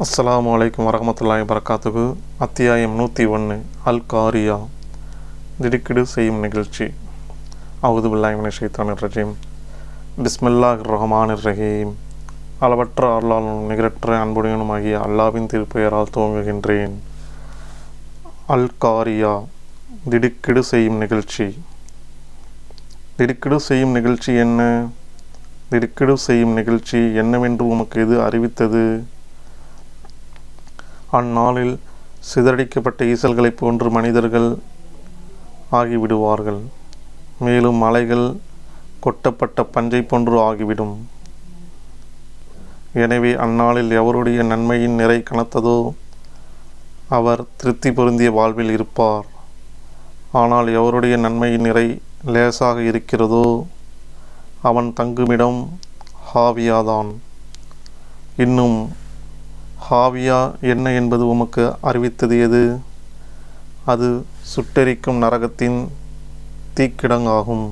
அஸ்ஸலாமு அலைக்கும் வரமத்துல்லாய் வரகாத்துகு அத்தியாயம் நூற்றி ஒன்று அல் காரியா திடுக்கிடு செய்யும் நிகழ்ச்சி. அவுது பில்லாஹிமின் ஷைத்தான் ரஜீம். பிஸ்மில்லாஹ் ரஹமான் ரஹீம். அளவற்ற அருளாலும் நிகரற்ற அன்புடையனுமாகிய அல்லாவின் திருப்பெயரால் துவங்குகின்றேன். அல் காரியா திடுக்கிடு செய்யும் நிகழ்ச்சி. திடுக்கிடு செய்யும் நிகழ்ச்சி என்ன? திடுக்கிடு செய்யும் நிகழ்ச்சி என்னவென்று உமக்கு எது அறிவித்தது? அந்நாளில் சிதறடிக்கப்பட்ட ஈசல்களைப் போன்று மனிதர்கள் ஆகிவிடுவார்கள். மேலும் மலைகள் கொட்டப்பட்ட பஞ்சை போன்று ஆகிவிடும். எனவே அந்நாளில் எவருடைய நன்மையின் நிறை கனத்ததோ அவர் திருப்தி பொருந்திய வாழ்வில் இருப்பார். ஆனால் எவருடைய நன்மையின் நிறை லேசாக இருக்கிறதோ அவன் தங்குமிடம் ஹாவியாதான். இன்னும் ஹாவியா என்ன என்பது உமக்கு அறிவித்தது எது? அது சுட்டெரிக்கும் நரகத்தின் தீக்கிடங்காகும்.